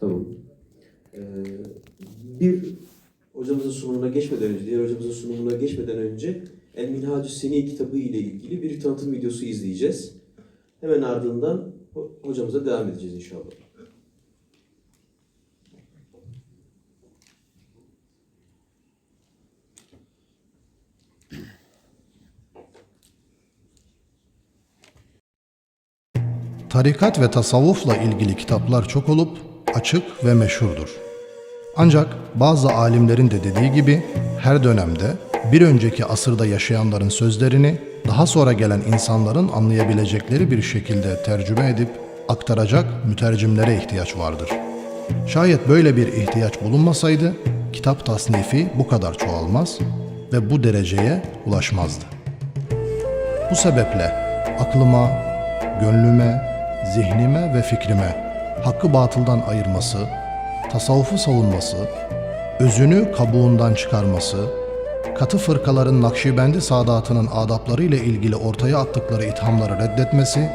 Tamam. Ee, bir hocamızın sunumuna geçmeden önce, diğer hocamızın sunumuna geçmeden önce El Minhacü Seni kitabı ile ilgili bir tanıtım videosu izleyeceğiz. Hemen ardından ho- hocamıza devam edeceğiz inşallah. Tarikat ve tasavvufla ilgili kitaplar çok olup açık ve meşhurdur. Ancak bazı alimlerin de dediği gibi her dönemde bir önceki asırda yaşayanların sözlerini daha sonra gelen insanların anlayabilecekleri bir şekilde tercüme edip aktaracak mütercimlere ihtiyaç vardır. Şayet böyle bir ihtiyaç bulunmasaydı kitap tasnifi bu kadar çoğalmaz ve bu dereceye ulaşmazdı. Bu sebeple aklıma, gönlüme, zihnime ve fikrime hakkı batıldan ayırması, tasavvufu savunması, özünü kabuğundan çıkarması, katı fırkaların Nakşibendi saadatının adapları ile ilgili ortaya attıkları ithamları reddetmesi,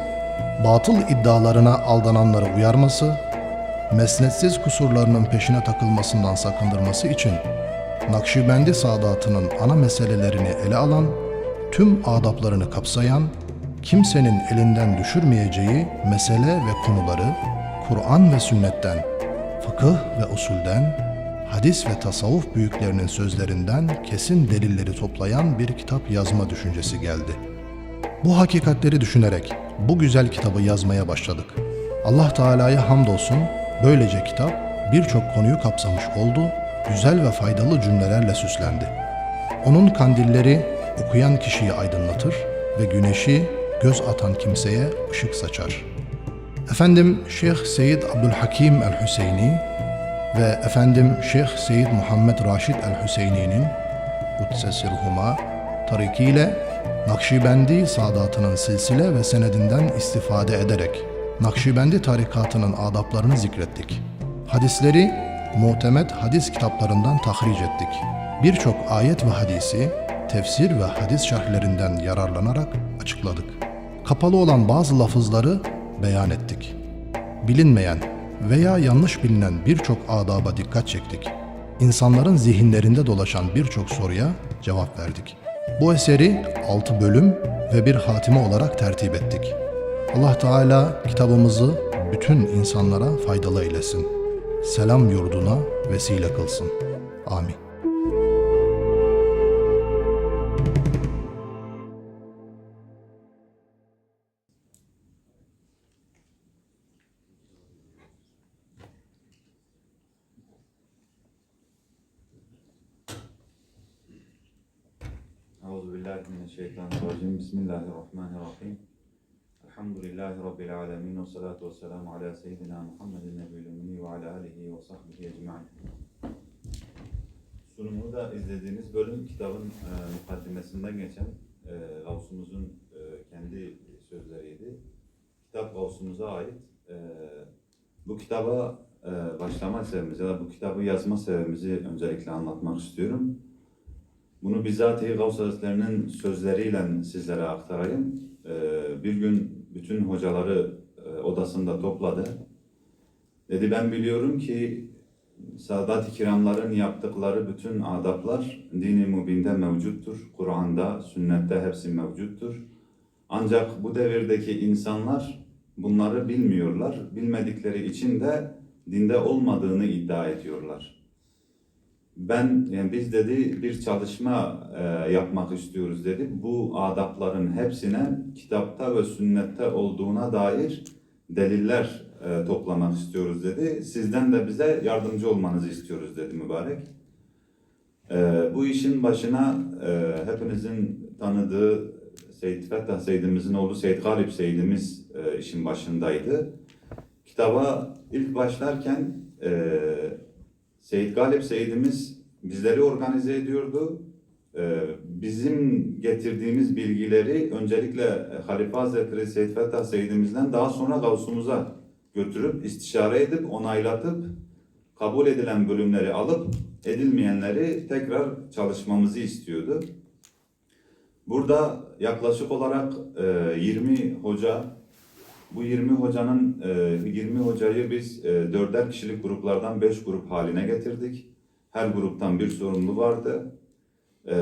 batıl iddialarına aldananları uyarması, mesnetsiz kusurlarının peşine takılmasından sakındırması için Nakşibendi saadatının ana meselelerini ele alan, tüm adaplarını kapsayan, kimsenin elinden düşürmeyeceği mesele ve konuları Kur'an ve sünnetten, fıkıh ve usulden, hadis ve tasavvuf büyüklerinin sözlerinden kesin delilleri toplayan bir kitap yazma düşüncesi geldi. Bu hakikatleri düşünerek bu güzel kitabı yazmaya başladık. Allah Teala'ya hamdolsun böylece kitap birçok konuyu kapsamış oldu, güzel ve faydalı cümlelerle süslendi. Onun kandilleri okuyan kişiyi aydınlatır ve güneşi göz atan kimseye ışık saçar. Efendim Şeyh Seyyid Abdülhakim el-Hüseyni ve efendim Şeyh Seyyid Muhammed Raşid el-Hüseyni'nin Kudsesirhuma tarikiyle Nakşibendi saadatının silsile ve senedinden istifade ederek Nakşibendi tarikatının adaplarını zikrettik. Hadisleri muhtemet hadis kitaplarından tahric ettik. Birçok ayet ve hadisi tefsir ve hadis şerhlerinden yararlanarak açıkladık. Kapalı olan bazı lafızları beyan ettik. Bilinmeyen veya yanlış bilinen birçok adaba dikkat çektik. İnsanların zihinlerinde dolaşan birçok soruya cevap verdik. Bu eseri 6 bölüm ve bir hatime olarak tertip ettik. Allah Teala kitabımızı bütün insanlara faydalı eylesin. Selam yurduna vesile kılsın. Amin. Euzubillahimineşşeytanirracim. Bismillahirrahmanirrahim. Elhamdülillahi Rabbil alemin. Ve salatu ve selamu ala seyyidina Muhammedin nebiyyil ümmi ve ala alihi ve sahbihi ecma'in. Sunumu da izlediğiniz bölüm kitabın e, mukaddimesinden geçen e, Gavsumuzun e, kendi sözleriydi. Kitap Gavsumuza ait. E, bu kitaba e, başlama sebebimiz ya da bu kitabı yazma sebebimizi öncelikle anlatmak istiyorum. Bunu bizzat Gavs Hazretleri'nin sözleriyle sizlere aktarayım. Ee, bir gün bütün hocaları e, odasında topladı. Dedi ben biliyorum ki Sadat-ı Kiramların yaptıkları bütün adaplar dini mübinde mevcuttur. Kur'an'da, sünnette hepsi mevcuttur. Ancak bu devirdeki insanlar bunları bilmiyorlar. Bilmedikleri için de dinde olmadığını iddia ediyorlar. Ben yani biz dedi bir çalışma e, yapmak istiyoruz dedi. Bu adapların hepsine kitapta ve sünnette olduğuna dair deliller e, toplamak istiyoruz dedi. Sizden de bize yardımcı olmanızı istiyoruz dedi mübarek. E, bu işin başına e, hepinizin tanıdığı Seyyid Fettah Seyyidimizin oğlu Seyyid Galip Seyyidimiz e, işin başındaydı. Kitaba ilk başlarken e, Seyyid Galip Seyyidimiz bizleri organize ediyordu. Ee, bizim getirdiğimiz bilgileri öncelikle Halife Hazretleri Seyyid Fettah Seyyidimizden daha sonra Gavsumuza götürüp istişare edip onaylatıp kabul edilen bölümleri alıp edilmeyenleri tekrar çalışmamızı istiyordu. Burada yaklaşık olarak e, 20 hoca Bu 20 hocanın, e, 20 hocayı biz e, dörder kişilik gruplardan 5 grup haline getirdik. Her gruptan bir sorumlu vardı. E,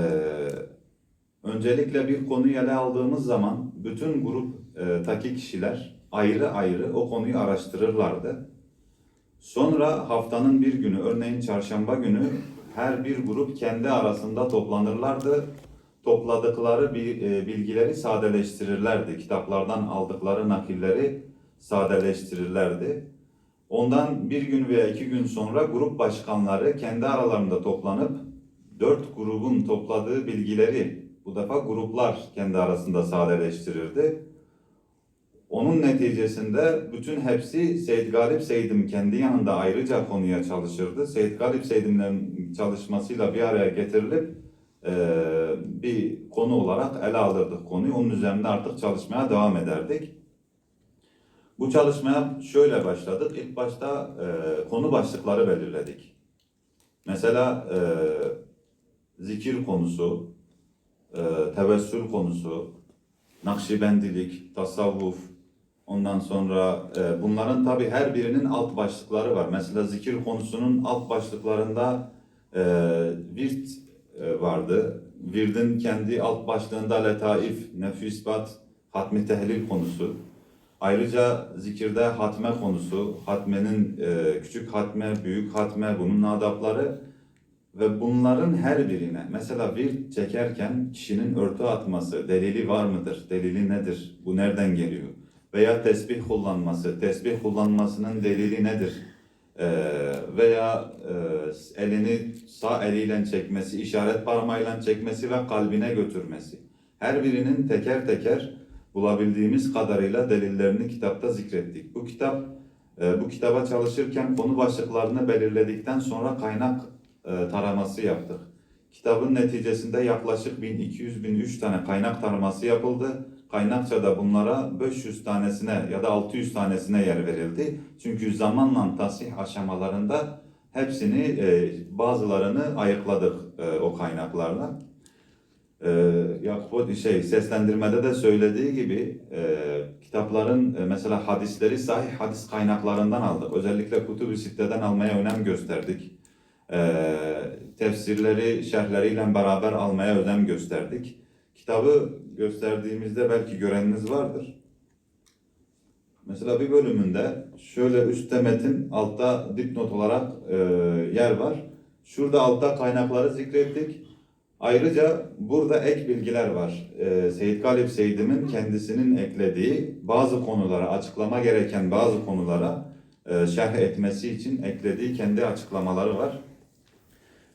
öncelikle bir konuyu ele aldığımız zaman bütün gruptaki kişiler ayrı ayrı o konuyu araştırırlardı. Sonra haftanın bir günü, örneğin çarşamba günü her bir grup kendi arasında toplanırlardı. Topladıkları e, bilgileri sadeleştirirlerdi. Kitaplardan aldıkları nakilleri sadeleştirirlerdi. Ondan bir gün veya iki gün sonra grup başkanları kendi aralarında toplanıp dört grubun topladığı bilgileri bu defa gruplar kendi arasında sadeleştirirdi. Onun neticesinde bütün hepsi Seyit Galip Seydim kendi yanında ayrıca konuya çalışırdı. Seyit Galip Seydim'lerin çalışmasıyla bir araya getirilip eee, bir konu olarak ele alırdık konuyu. Onun üzerinde artık çalışmaya devam ederdik. Bu çalışmaya şöyle başladık. İlk başta eee, konu başlıkları belirledik. Mesela eee, zikir konusu, eee, tevessül konusu, Nakşibendilik, tasavvuf, ondan sonra e, bunların tabi her birinin alt başlıkları var. Mesela zikir konusunun alt başlıklarında e, virt e, vardı. Virdin kendi alt başlığında letaif, nefü ispat, hatmi tehlil konusu. Ayrıca zikirde hatme konusu, hatmenin e, küçük hatme, büyük hatme, bunun adapları ve bunların her birine mesela bir çekerken kişinin örtü atması delili var mıdır? Delili nedir? Bu nereden geliyor? Veya tesbih kullanması, tesbih kullanmasının delili nedir? Ee, veya e, elini sağ eliyle çekmesi, işaret parmağıyla çekmesi ve kalbine götürmesi. Her birinin teker teker bulabildiğimiz kadarıyla delillerini kitapta zikrettik. Bu kitap e, bu kitaba çalışırken konu başlıklarını belirledikten sonra kaynak e, taraması yaptık. Kitabın neticesinde yaklaşık 1200-1003 tane kaynak taraması yapıldı. Kaynakçada bunlara 500 tanesine ya da 600 tanesine yer verildi. Çünkü zamanla tasih aşamalarında hepsini e, bazılarını ayıkladık o kaynaklarla. E, Yakup şey seslendirmede de söylediği gibi e, kitapların e, mesela hadisleri sahih hadis kaynaklarından aldık. Özellikle Kutub-i Sitte'den almaya önem gösterdik. Ee, tefsirleri, şerhleriyle beraber almaya özen gösterdik. Kitabı gösterdiğimizde belki göreniniz vardır. Mesela bir bölümünde şöyle üstte metin, altta dipnot olarak e, yer var. Şurada altta kaynakları zikrettik. Ayrıca burada ek bilgiler var. E, Seyit Galip Seydim'in kendisinin eklediği bazı konulara, açıklama gereken bazı konulara e, şerh etmesi için eklediği kendi açıklamaları var.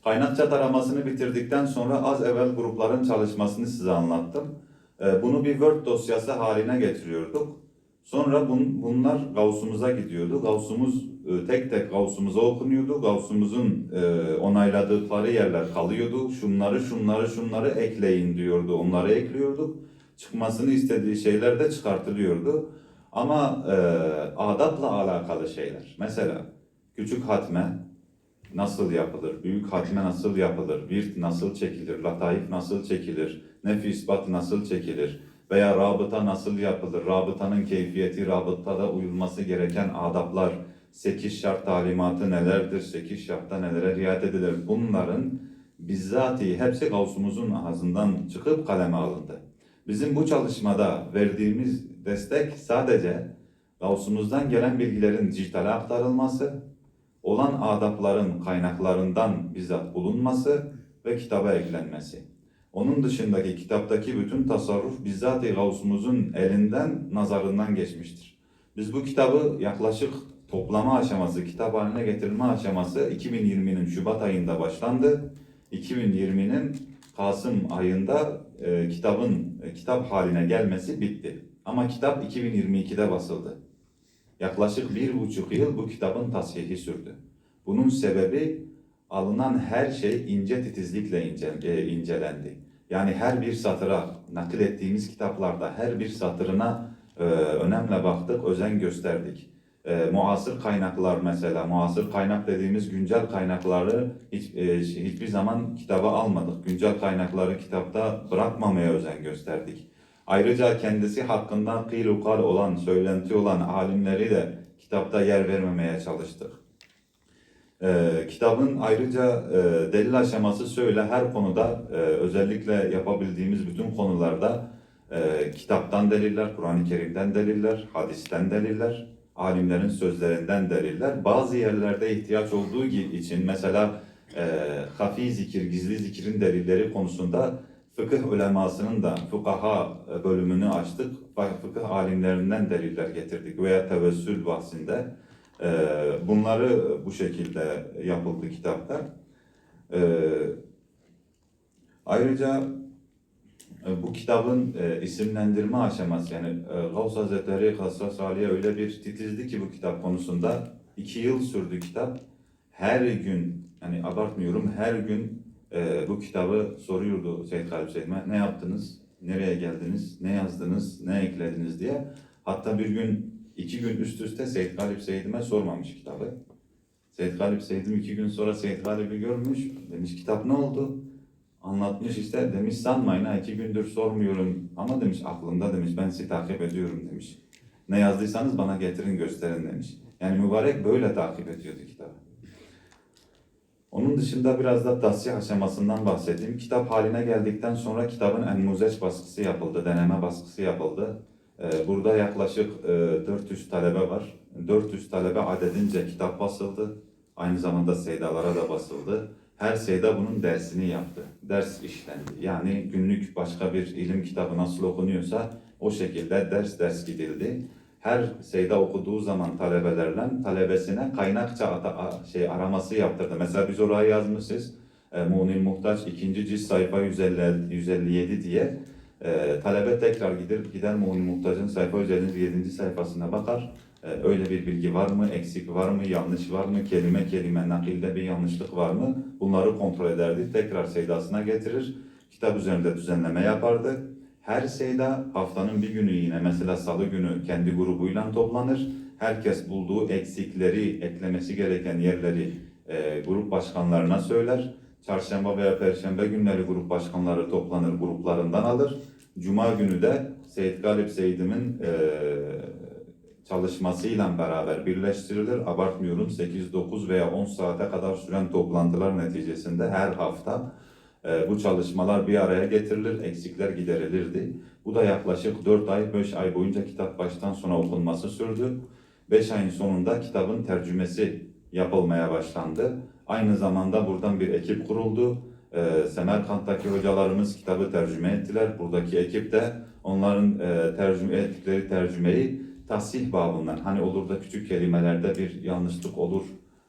Kaynakça taramasını bitirdikten sonra az evvel grupların çalışmasını size anlattım. Ee, Bunu bir Word dosyası haline getiriyorduk. Sonra bun- bunlar Gauss'umuza gidiyordu. Gauss'umuz e, tek tek Gauss'umuza okunuyordu. Gauss'umuzun e, onayladıkları yerler kalıyordu. Şunları, şunları, şunları ekleyin diyordu. Onları ekliyorduk. Çıkmasını istediği şeyler de çıkartılıyordu. Ama e, adapla alakalı şeyler. Mesela küçük hatme, nasıl yapılır, büyük hatme nasıl yapılır, virt nasıl çekilir, lataif nasıl çekilir, nef ispat nasıl çekilir veya rabıta nasıl yapılır, rabıtanın keyfiyeti, rabıtada uyulması gereken adaplar, sekiz şart talimatı nelerdir, sekiz şartta nelere riayet edilir bunların bizzati hepsi Gavsumuzun ağzından çıkıp kaleme alındı. Bizim bu çalışmada verdiğimiz destek sadece Gavsumuzdan gelen bilgilerin dijitale aktarılması, olan adapların kaynaklarından bizzat bulunması ve kitaba eklenmesi. Onun dışındaki kitaptaki bütün tasarruf bizzat Gavsumuzun elinden, nazarından geçmiştir. Biz bu kitabı yaklaşık toplama aşaması, kitap haline getirilme aşaması 2020'nin Şubat ayında başlandı. 2020'nin Kasım ayında e, kitabın e, kitap haline gelmesi bitti. Ama kitap 2022'de basıldı. Yaklaşık bir buçuk yıl bu kitabın tasihi sürdü. Bunun sebebi alınan her şey ince titizlikle ince, e, incelendi. Yani her bir satıra, nakil ettiğimiz kitaplarda her bir satırına e, önemle baktık, özen gösterdik. E, muasır kaynaklar mesela, muasır kaynak dediğimiz güncel kaynakları hiç, e, hiçbir zaman kitaba almadık. Güncel kaynakları kitapta bırakmamaya özen gösterdik. Ayrıca kendisi hakkında kıylukal olan, söylenti olan alimleri de kitapta yer vermemeye çalıştık. Ee, kitabın ayrıca e, delil aşaması şöyle her konuda e, özellikle yapabildiğimiz bütün konularda e, kitaptan deliller, Kur'an-ı Kerim'den deliller, hadisten deliller, alimlerin sözlerinden deliller. Bazı yerlerde ihtiyaç olduğu için mesela e, hafi zikir, gizli zikirin delilleri konusunda fıkıh ulemasının da fukaha e, bölümünü açtık. Fıkıh alimlerinden deliller getirdik veya tevessül bahsinde. E, bunları bu şekilde yapıldı kitapta. E, ayrıca e, bu kitabın e, isimlendirme aşaması yani e, Gavs Hazretleri Hassas Ali'ye öyle bir titizdi ki bu kitap konusunda iki yıl sürdü kitap. Her gün yani abartmıyorum her gün bu kitabı soruyordu Seyyid Galip Seyyid'ime. Ne yaptınız? Nereye geldiniz? Ne yazdınız? Ne eklediniz diye. Hatta bir gün iki gün üst üste Seyyid Galip Seyyid'ime sormamış kitabı. Seyyid Galip Seyyid'im iki gün sonra Seyyid Galip'i görmüş. Demiş kitap ne oldu? Anlatmış işte demiş sanmayın ha iki gündür sormuyorum ama demiş aklımda demiş ben sizi takip ediyorum demiş. Ne yazdıysanız bana getirin gösterin demiş. Yani mübarek böyle takip ediyordu kitabı. Onun dışında biraz da tasih aşamasından bahsedeyim. Kitap haline geldikten sonra kitabın en muzeç baskısı yapıldı, deneme baskısı yapıldı. Ee, Burada yaklaşık e, 400 talebe var. 400 talebe adedince kitap basıldı. Aynı zamanda seydalara da basıldı. Her seyda bunun dersini yaptı. Ders işlendi. Yani günlük başka bir ilim kitabı nasıl okunuyorsa o şekilde ders ders gidildi. Her seyda okuduğu zaman talebelerle talebesine kaynakça şey araması yaptırdı. Mesela biz oraya yazmışız. E, Muğnil Muhtaç 2. cilt sayfa 150, 157 diye. E, talebe tekrar gider, gider Muğnil Muhtaç'ın sayfa 157. sayfasına bakar. E, öyle bir bilgi var mı, eksik var mı, yanlış var mı, kelime kelime nakilde bir yanlışlık var mı? Bunları kontrol ederdi. Tekrar seydasına getirir. Kitap üzerinde düzenleme yapardı. Her seyda haftanın bir günü yine mesela salı günü kendi grubuyla toplanır. Herkes bulduğu eksikleri, eklemesi gereken yerleri e, grup başkanlarına söyler. Çarşamba veya perşembe günleri grup başkanları toplanır, gruplarından alır. Cuma günü de Seyit Galip Seydim'in e, çalışmasıyla beraber birleştirilir. Abartmıyorum 8, 9 veya 10 saate kadar süren toplantılar neticesinde her hafta e, bu çalışmalar bir araya getirilir, eksikler giderilirdi. Bu da yaklaşık 4 ay, 5 ay boyunca kitap baştan sona okunması sürdü. 5 ayın sonunda kitabın tercümesi yapılmaya başlandı. Aynı zamanda buradan bir ekip kuruldu. Ee, Semerkant'taki hocalarımız kitabı tercüme ettiler. Buradaki ekip de onların e, tercüme ettikleri tercümeyi tasih babından, hani olur da küçük kelimelerde bir yanlışlık olur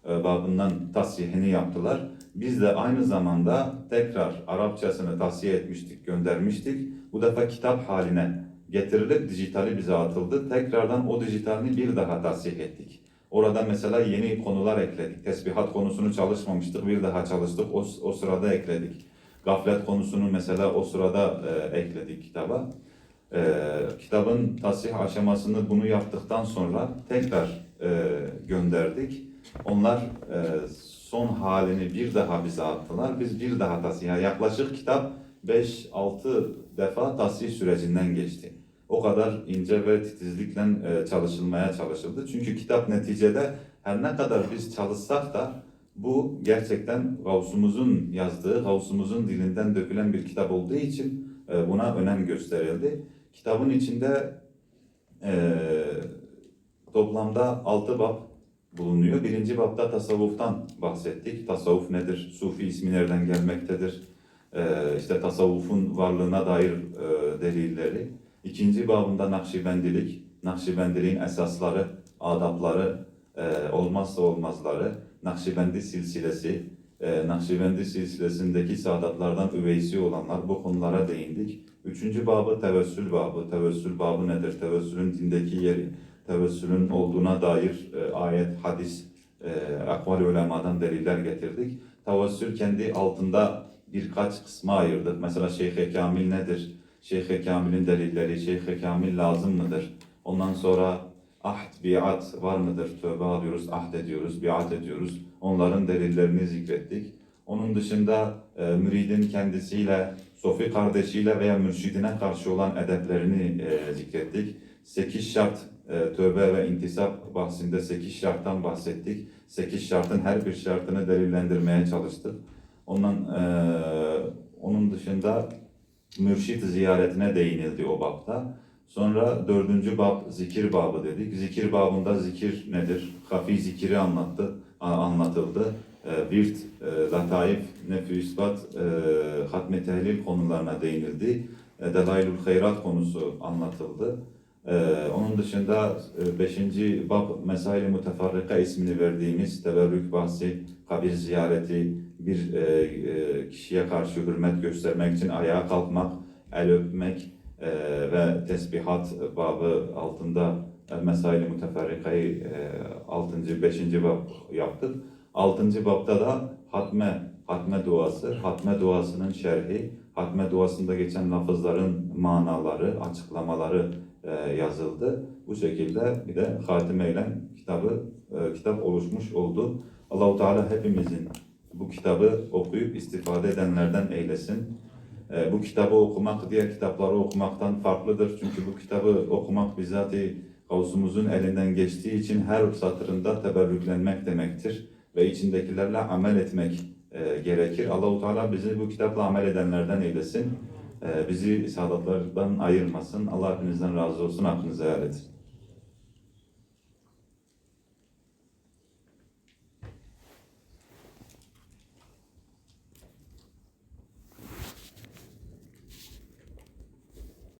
e, babından tasihini yaptılar. Biz de aynı zamanda tekrar Arapçasını tahsiye etmiştik, göndermiştik. Bu defa kitap haline getirilip dijitali bize atıldı. Tekrardan o dijitalini bir daha tahsih ettik. Orada mesela yeni konular ekledik. Tesbihat konusunu çalışmamıştık, bir daha çalıştık. O, o sırada ekledik. Gaflet konusunu mesela o sırada e, ekledik kitaba. E, kitabın tasih aşamasını bunu yaptıktan sonra tekrar e, gönderdik. Onlar e, son halini bir daha bize attılar. Biz bir daha tasih, yaklaşık kitap 5-6 defa tasih sürecinden geçti. O kadar ince ve titizlikle e, çalışılmaya çalışıldı. Çünkü kitap neticede her ne kadar biz çalışsak da bu gerçekten Gavsumuzun yazdığı, Gavsumuzun dilinden dökülen bir kitap olduğu için e, buna önem gösterildi. Kitabın içinde e, toplamda 6 bab bulunuyor. Birinci babda tasavvuftan bahsettik. Tasavvuf nedir? Sufi ismi nereden gelmektedir? Ee, işte tasavvufun varlığına dair e, delilleri. İkinci babında Nakşibendilik, Nakşibendiliğin esasları, adapları, e, olmazsa olmazları, Nakşibendi silsilesi, e, Nakşibendi silsilesindeki saadatlardan üveysi olanlar bu konulara değindik. Üçüncü babı tevessül babı. Tevessül babı nedir? Tevessülün dindeki yeri, tevessülün olduğuna dair e, ayet, hadis, e, akval ulemadan deliller getirdik. Tevessül kendi altında birkaç kısma ayırdık. Mesela Şeyh-i Kamil nedir? Şeyh-i Kamil'in delilleri, Şeyh-i Kamil lazım mıdır? Ondan sonra ahd, biat var mıdır? Tövbe alıyoruz, ahd ediyoruz, biat ediyoruz. Onların delillerini zikrettik. Onun dışında e, müridin kendisiyle Sofi kardeşiyle veya mürşidine karşı olan edeplerini e, zikrettik. Sekiz şart, e, tövbe ve intisap bahsinde sekiz şarttan bahsettik. Sekiz şartın her bir şartını delillendirmeye çalıştık. Ondan e, onun dışında mürşit ziyaretine değinildi o babda. Sonra dördüncü bab zikir babı dedik. Zikir babında zikir nedir? Hafi zikiri anlattı, anlatıldı. E, virt, e, lataif, nefü ispat, e, tehlil konularına değinildi. E, Delailul hayrat konusu anlatıldı. E, onun dışında e, beşinci bab Mesail-i Mutefarrika ismini verdiğimiz teberrük bahsi, kabir ziyareti, bir e, e, kişiye karşı hürmet göstermek için ayağa kalkmak, el öpmek e, ve tesbihat babı altında e, Mesail-i Muteferrika'yı e, 6. 5. bab yaptık. 6. babda da hatme, hatme duası, hatme duasının şerhi, hatme duasında geçen lafızların manaları, açıklamaları e, yazıldı. Bu şekilde bir de hatimeyle kitabı, e, kitap oluşmuş oldu. Allahu Teala hepimizin bu kitabı okuyup istifade edenlerden eylesin. E, bu kitabı okumak diğer kitapları okumaktan farklıdır. Çünkü bu kitabı okumak bizzati Gavsumuzun elinden geçtiği için her satırında teberrüklenmek demektir. Ve içindekilerle amel etmek e, gerekir. Allahu Teala bizi bu kitapla amel edenlerden eylesin. E, bizi saadatlardan ayırmasın. Allah hepinizden razı olsun. Hakkınızı helal edin.